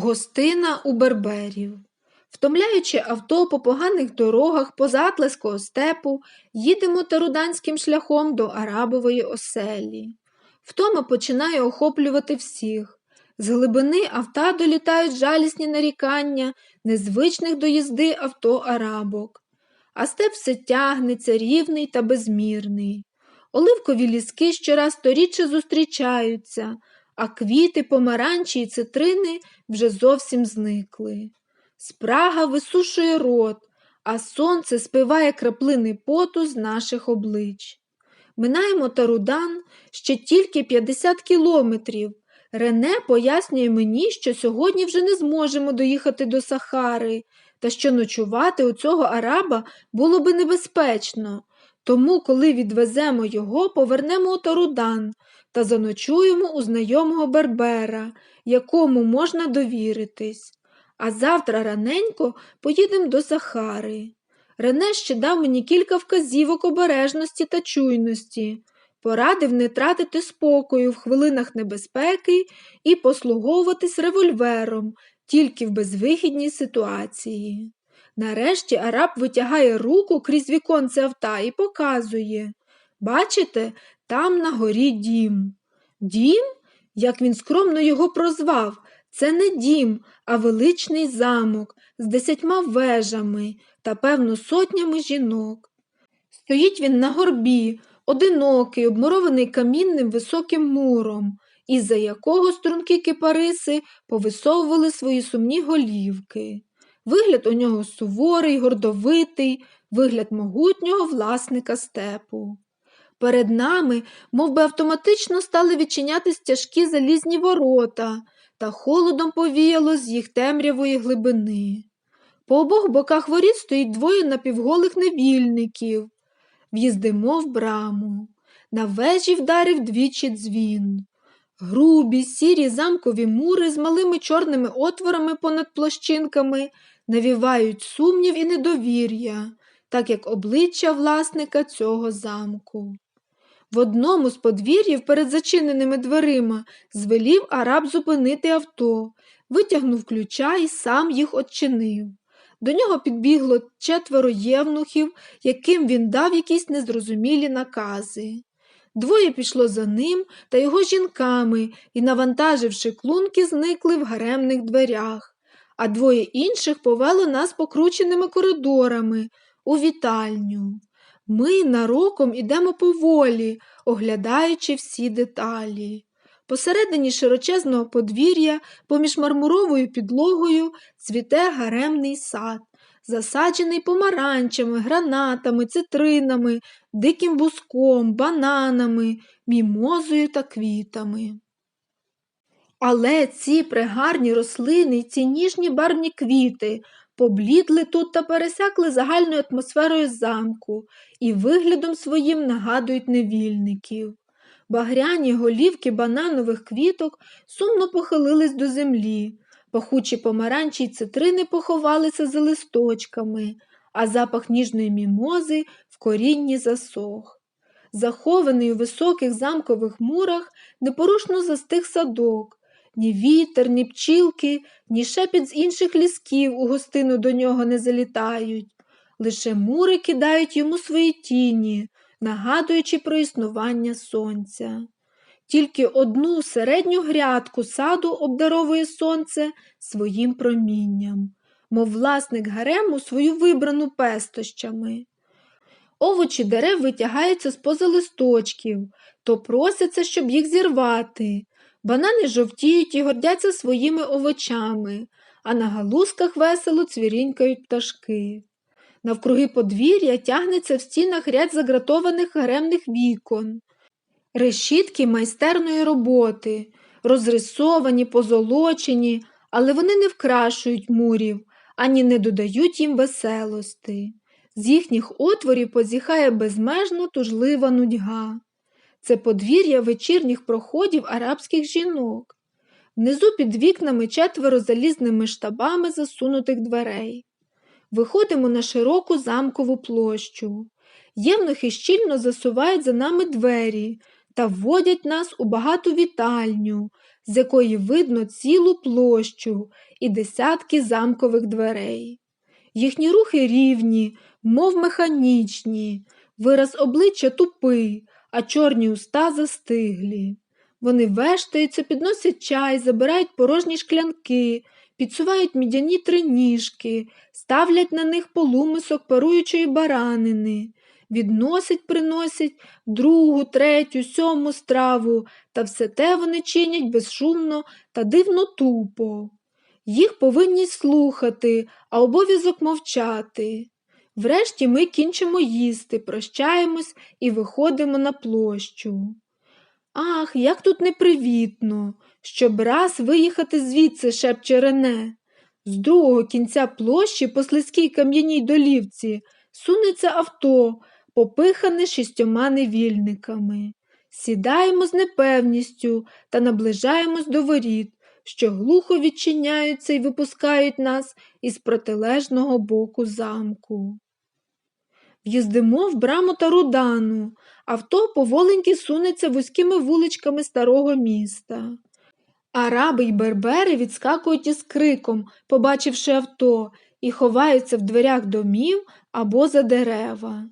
Гостина у берберів. Втомляючи авто по поганих дорогах позатлеського степу, їдемо таруданським шляхом до Арабової оселі. Втома починає охоплювати всіх. З глибини авто долітають жалісні нарікання незвичних до їзди авто арабок. А степ все тягнеться рівний та безмірний. Оливкові ліски щораз сторіччя зустрічаються, а квіти, помаранчі й цитрини вже зовсім зникли. Спрага висушує рот, а сонце спиває краплини поту з наших облич. Минаємо Тарудан ще тільки 50 кілометрів. Рене пояснює мені, що сьогодні вже не зможемо доїхати до Сахари, та що ночувати у цього араба було би небезпечно. Тому, коли відвеземо його, повернемо у Тарудан та заночуємо у знайомого Бербера, якому можна довіритись. А завтра раненько поїдемо до Сахари. Рене ще дав мені кілька вказівок обережності та чуйності, порадив не тратити спокою в хвилинах небезпеки і послуговуватись револьвером тільки в безвихідній ситуації. Нарешті араб витягає руку крізь віконце авта і показує Бачите, там на горі дім. Дім? Як він скромно його прозвав, це не дім, а величний замок з десятьма вежами та, певно, сотнями жінок. Стоїть він на горбі, одинокий, обмурований камінним високим муром, із-за якого струнки кипариси повисовували свої сумні голівки. Вигляд у нього суворий, гордовитий, вигляд могутнього власника степу. Перед нами, мов би автоматично стали відчинятись тяжкі залізні ворота, та холодом повіяло з їх темрявої глибини. По обох боках воріт стоїть двоє напівголих невільників. В'їздимо в браму. На вежі вдарив двічі дзвін. Грубі, сірі замкові мури з малими чорними отворами понад площинками навівають сумнів і недовір'я, так як обличчя власника цього замку. В одному з подвір'їв перед зачиненими дверима звелів араб зупинити авто, витягнув ключа і сам їх odчинив. До нього підбігло четверо євнухів, яким він дав якісь незрозумілі накази. Двоє пішло за ним та його жінками і, навантаживши клунки, зникли в гаремних дверях, а двоє інших повело нас покрученими коридорами у вітальню. Ми нароком ідемо поволі, оглядаючи всі деталі. Посередині широчезного подвір'я, поміж мармуровою підлогою, цвіте гаремний сад, засаджений помаранчами, гранатами, цитринами, диким буском, бананами, мімозою та квітами. Але ці пригарні рослини, ці ніжні барвні квіти поблідли тут та пересякли загальною атмосферою замку і виглядом своїм нагадують невільників. Багряні голівки бананових квіток сумно похилились до землі, пахучі помаранчі й цитрини поховалися за листочками, а запах ніжної мімози в корінні засох. Захований у високих замкових мурах непорушно застиг садок, ні вітер, ні пчілки, ні шепіт з інших лісків у гостину до нього не залітають. Лише мури кидають йому свої тіні, нагадуючи про існування сонця. Тільки одну середню грядку саду обдаровує сонце своїм промінням, мов власник гарему свою вибрану пестощами. Овочі дерев витягаються з поза листочків, то просяться, щоб їх зірвати. Банани жовтіють і гордяться своїми овочами, а на галузках весело цвірінькають пташки. Навкруги подвір'я тягнеться в стінах ряд загратованих гаремних вікон, решітки майстерної роботи, розрисовані, позолочені, але вони не вкрашують мурів, ані не додають їм веселости. З їхніх отворів позіхає безмежно тужлива нудьга. Це подвір'я вечірніх проходів арабських жінок. Внизу під вікнами четверо залізними штабами засунутих дверей. Виходимо на широку замкову площу. Євнухи щільно засувають за нами двері та вводять нас у багату вітальню, з якої видно цілу площу і десятки замкових дверей. Їхні рухи рівні, мов механічні, вираз обличчя тупий, а чорні уста застиглі. Вони вештаються, підносять чай, забирають порожні шклянки, підсувають мідяні триніжки, ставлять на них полумисок паруючої баранини, відносять, приносять другу, третю, сьому страву, та все те вони чинять безшумно та дивно тупо. Їх повинні слухати, а обов'язок мовчати. Врешті ми кінчимо їсти, прощаємось і виходимо на площу. Ах, як тут непривітно, щоб раз виїхати звідси, шепче Рене. З другого кінця площі по слизькій кам'яній долівці сунеться авто, попихане шістьома невільниками. Сідаємо з непевністю та наближаємось до воріт, що глухо відчиняються і випускають нас із протилежного боку замку. В'їздимо в браму та рудану, авто поволеньки сунеться вузькими вуличками старого міста. Араби й бербери відскакують із криком, побачивши авто, і ховаються в дверях домів або за дерева.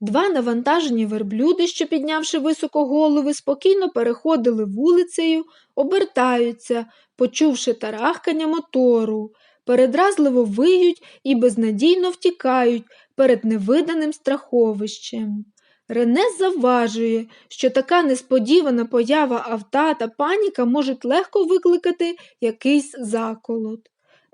Два навантажені верблюди, що, піднявши високо голови, спокійно переходили вулицею, обертаються, почувши тарахкання мотору, передразливо виють і безнадійно втікають перед невиданим страховищем. Рене завважує, що така несподівана поява авта та паніка можуть легко викликати якийсь заколот.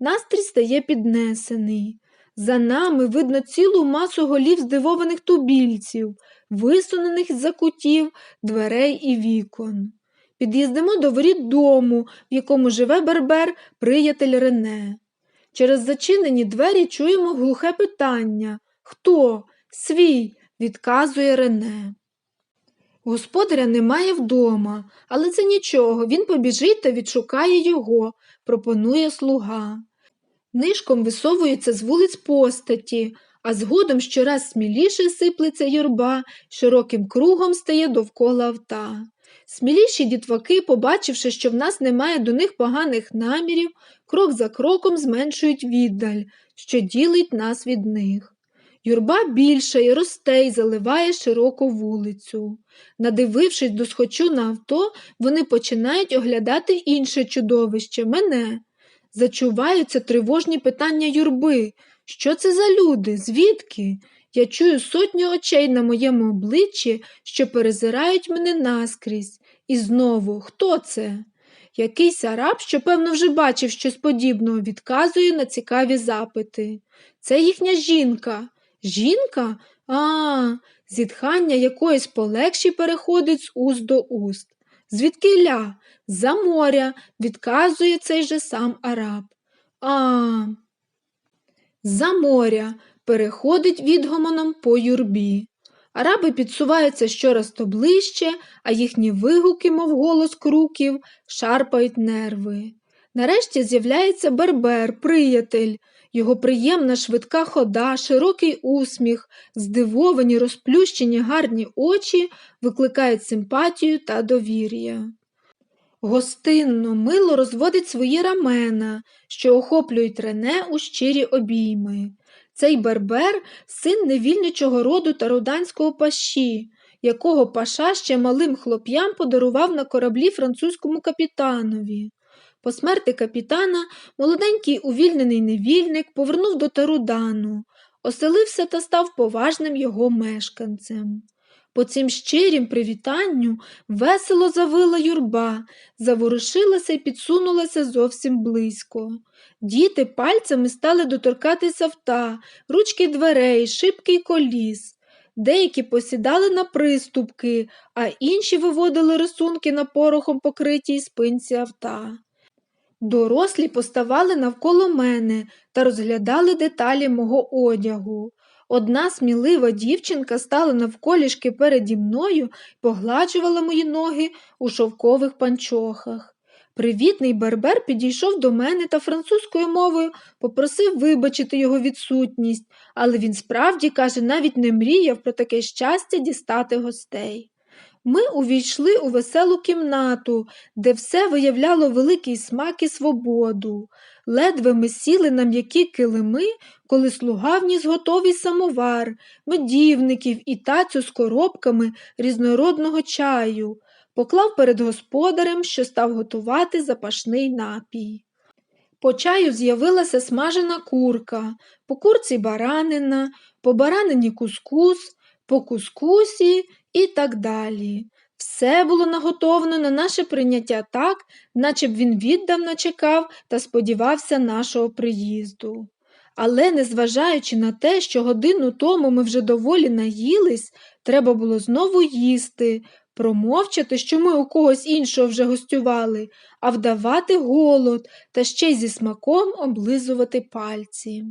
Настрій стає піднесений. За нами видно цілу масу голів здивованих тубільців, висунених з-за кутів, дверей і вікон. Під'їздимо до воріт дому, в якому живе бербер, приятель Рене. Через зачинені двері чуємо глухе питання Хто? Свій, відказує Рене. Господаря немає вдома, але це нічого, він побіжить та відшукає його, пропонує слуга. Нишком висовується з вулиць постаті, а згодом щораз сміліше сиплеться юрба, широким кругом стає довкола авта. Сміліші дітваки, побачивши, що в нас немає до них поганих намірів, крок за кроком зменшують віддаль, що ділить нас від них. Юрба більша і росте й заливає широку вулицю. Надивившись до схочу на авто, вони починають оглядати інше чудовище мене. Зачуваються тривожні питання юрби. Що це за люди? Звідки? Я чую сотню очей на моєму обличчі, що перезирають мене наскрізь. І знову, хто це? Якийсь араб, що, певно, вже бачив щось подібного, відказує на цікаві запити. Це їхня жінка. Жінка? А, зітхання якоїсь полегші переходить з уст до уст. Звідки ля? За моря, відказує цей же сам араб. А, за моря, переходить відгомоном по юрбі. Араби підсуваються щораз то ближче, а їхні вигуки, мов голос круків, шарпають нерви. Нарешті з'являється бербер, приятель, його приємна швидка хода, широкий усміх, здивовані, розплющені гарні очі викликають симпатію та довір'я. Гостинно, мило розводить свої рамена, що охоплюють Рене у щирі обійми. Цей бербер син невільничого роду та руданського паші, якого паша ще малим хлоп'ям подарував на кораблі французькому капітанові. По смерти капітана молоденький увільнений невільник повернув до Тарудану, оселився та став поважним його мешканцем. По цим щирім привітанню весело завила юрба, заворушилася і підсунулася зовсім близько. Діти пальцями стали доторкатися вта, ручки дверей, шибки й коліс. Деякі посідали на приступки, а інші виводили рисунки на порохом покритій спинці авта. Дорослі поставали навколо мене та розглядали деталі мого одягу. Одна смілива дівчинка стала навколішки переді мною і погладжувала мої ноги у шовкових панчохах. Привітний бербер підійшов до мене та французькою мовою попросив вибачити його відсутність, але він справді, каже, навіть не мріяв про таке щастя дістати гостей. Ми увійшли у веселу кімнату, де все виявляло великий смак і свободу. Ледве ми сіли на м'які килими, коли слуга вніс готовий самовар, медівників і тацю з коробками різнородного чаю, поклав перед господарем, що став готувати запашний напій. По чаю з'явилася смажена курка, по курці баранина, по баранині кускус, по кускусі і так далі. Все було наготовано на наше прийняття так, наче б він віддавна чекав та сподівався нашого приїзду. Але, незважаючи на те, що годину тому ми вже доволі наїлись, треба було знову їсти, промовчати, що ми у когось іншого вже гостювали, а вдавати голод та ще й зі смаком облизувати пальці.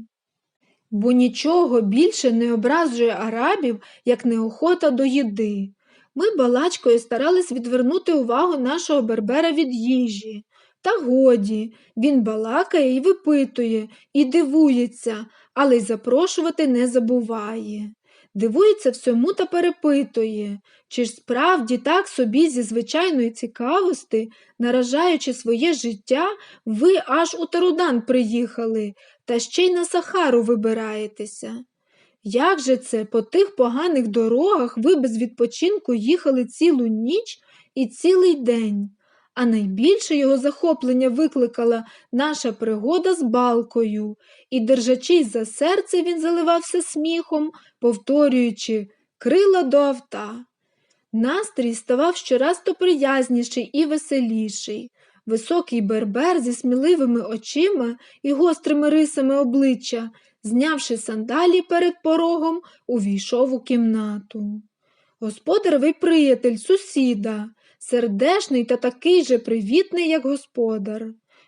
Бо нічого більше не образує арабів, як неохота до їди. Ми балачкою старались відвернути увагу нашого бербера від їжі. Та годі, він балакає і випитує, і дивується, але й запрошувати не забуває. Дивується всьому та перепитує, чи ж справді так собі зі звичайної цікавості, наражаючи своє життя, ви аж у Тарудан приїхали, та ще й на Сахару вибираєтеся. Як же це по тих поганих дорогах ви без відпочинку їхали цілу ніч і цілий день? А найбільше його захоплення викликала наша пригода з балкою, і, держачись за серце, він заливався сміхом, повторюючи крила до авта. Настрій ставав щораз то приязніший і веселіший. Високий бербер зі сміливими очима і гострими рисами обличчя, знявши сандалі перед порогом, увійшов у кімнату. Господаревий приятель, сусіда, сердешний та такий же привітний, як господар.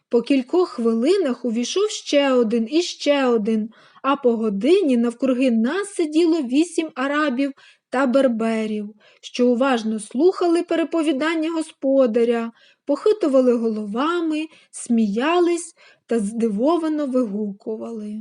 По кількох хвилинах увійшов ще один і ще один, а по годині навкруги нас сиділо вісім арабів та берберів, що уважно слухали переповідання господаря, похитували головами, сміялись та здивовано вигукували.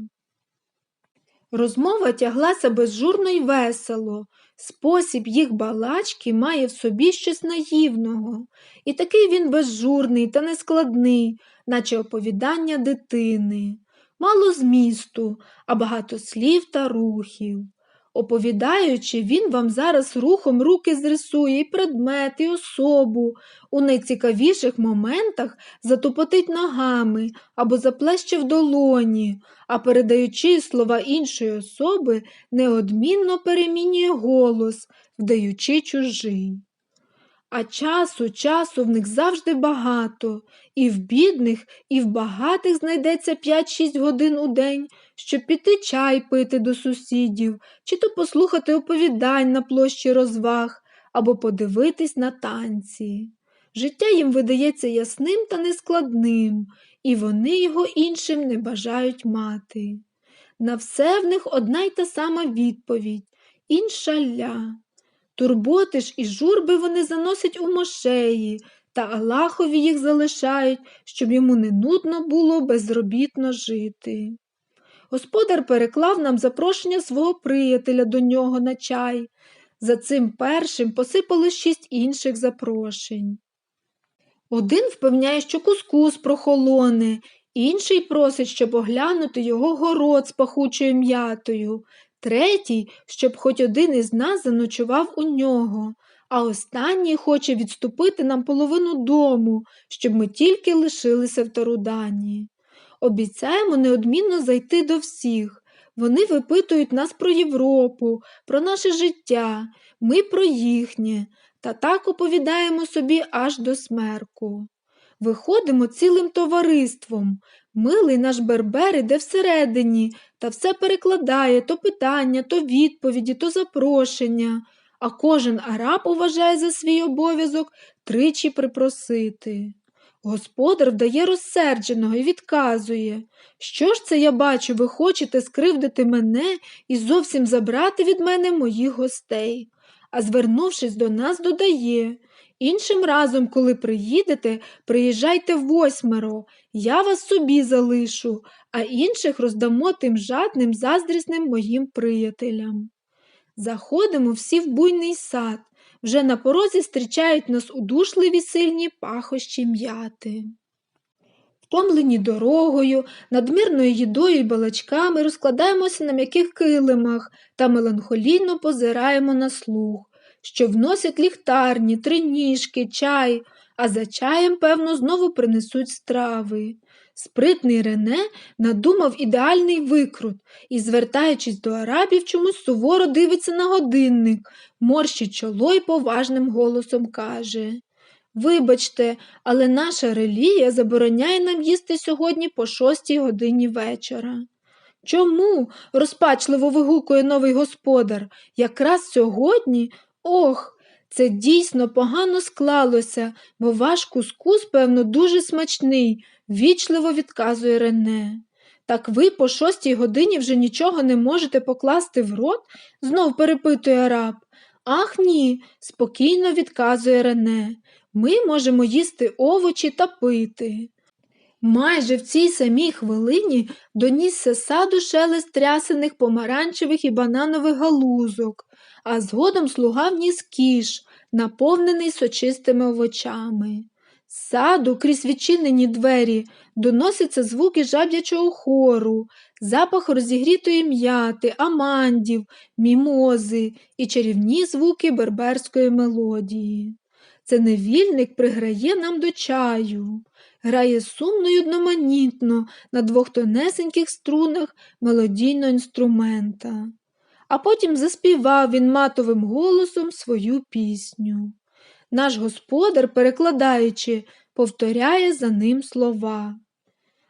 Розмова тяглася безжурно й весело, спосіб їх балачки має в собі щось наївного, і такий він безжурний та нескладний, наче оповідання дитини, мало змісту, а багато слів та рухів. Оповідаючи, він вам зараз рухом руки зрисує і предмет, і особу, у найцікавіших моментах затупотить ногами або заплеще в долоні, а передаючи слова іншої особи, неодмінно перемінює голос, вдаючи чужий. А часу, часу в них завжди багато, і в бідних, і в багатих знайдеться 5-6 годин у день, щоб піти чай пити до сусідів, чи то послухати оповідань на площі розваг, або подивитись на танці. Життя їм видається ясним та нескладним, і вони його іншим не бажають мати. На все в них одна й та сама відповідь іншаля. Турботи ж і журби вони заносять у мошеї, та Аллахові їх залишають, щоб йому не нудно було безробітно жити. Господар переклав нам запрошення свого приятеля до нього на чай. За цим першим посипали шість інших запрошень. Один впевняє, що кускус прохолоне, інший просить, щоб оглянути його город з пахучою м'ятою, третій, щоб хоч один із нас заночував у нього, а останній хоче відступити нам половину дому, щоб ми тільки лишилися в Тарудані. Обіцяємо неодмінно зайти до всіх. Вони випитують нас про Європу, про наше життя, ми про їхнє, та так оповідаємо собі аж до смерку. Виходимо цілим товариством. Милий наш бербер іде всередині та все перекладає то питання, то відповіді, то запрошення, а кожен араб уважає за свій обов'язок тричі припросити. Господар вдає розсердженого і відказує, що ж це я бачу, ви хочете скривдити мене і зовсім забрати від мене моїх гостей. А звернувшись до нас, додає іншим разом, коли приїдете, приїжджайте восьмеро, я вас собі залишу, а інших роздамо тим жадним, заздрісним моїм приятелям. Заходимо всі в буйний сад. Вже на порозі зустрічають нас удушливі сильні пахощі м'яти. Втомлені дорогою, надмірною їдою і балачками розкладаємося на м'яких килимах та меланхолійно позираємо на слух, що вносять ліхтарні, триніжки, чай, а за чаєм, певно, знову принесуть страви. Спритний Рене надумав ідеальний викрут і, звертаючись до арабів, чомусь суворо дивиться на годинник, морщить чоло й поважним голосом каже Вибачте, але наша релігія забороняє нам їсти сьогодні по шостій годині вечора. Чому? розпачливо вигукує новий господар. Якраз сьогодні? Ох, це дійсно погано склалося, бо ваш кускус, певно, дуже смачний, вічливо відказує Рене. Так ви по шостій годині вже нічого не можете покласти в рот? знов перепитує араб. Ах ні, спокійно відказує Рене. Ми можемо їсти овочі та пити. Майже в цій самій хвилині донісся саду шелест трясених помаранчевих і бананових галузок, а згодом слуга вніс кіш, наповнений сочистими овочами. З саду крізь відчинені двері доносяться звуки жаб'ячого хору, запах розігрітої м'яти, амандів, мімози і чарівні звуки берберської мелодії. Це невільник приграє нам до чаю, грає сумно й одноманітно на двох тонесеньких струнах мелодійного інструмента. А потім заспівав він матовим голосом свою пісню. Наш господар, перекладаючи, повторяє за ним слова.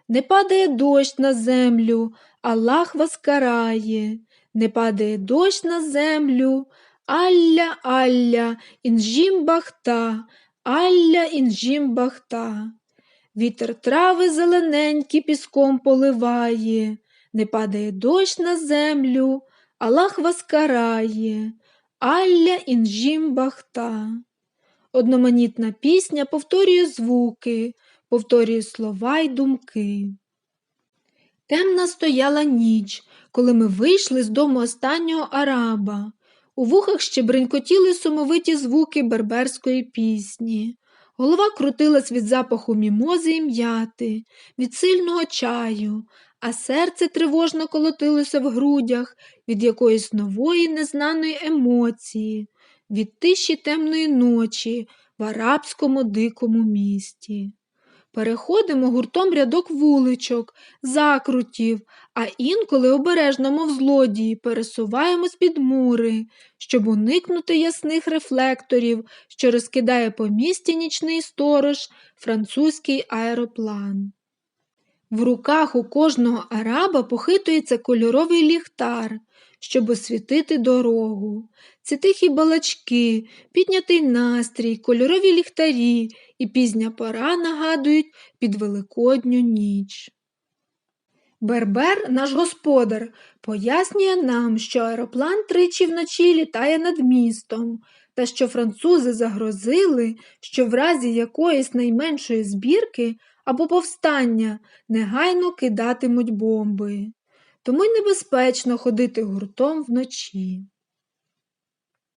Не падає дощ на землю, Аллах вас карає, не падає дощ на землю, Алля, Алля, інжім бахта, Алля, інжім бахта. Вітер трави зелененькі піском поливає, не падає дощ на землю, Аллах вас карає, Алля, інжім бахта. Одноманітна пісня повторює звуки, повторює слова й думки. Темна стояла ніч, коли ми вийшли з дому останнього араба. У вухах ще бренькотіли сумовиті звуки берберської пісні. Голова крутилась від запаху мімози і м'яти, від сильного чаю, а серце тривожно колотилося в грудях від якоїсь нової незнаної емоції, від тиші темної ночі в арабському дикому місті. Переходимо гуртом рядок вуличок, закрутів, а інколи обережно, мов злодії, пересуваємось під мури, щоб уникнути ясних рефлекторів, що розкидає по місті нічний сторож, французький аероплан. В руках у кожного араба похитується кольоровий ліхтар, щоб освітити дорогу. Ці тихі балачки, піднятий настрій, кольорові ліхтарі і пізня пора нагадують під великодню ніч. Бербер, наш господар, пояснює нам, що аероплан тричі вночі літає над містом, та що французи загрозили, що в разі якоїсь найменшої збірки або повстання негайно кидатимуть бомби. Тому й небезпечно ходити гуртом вночі.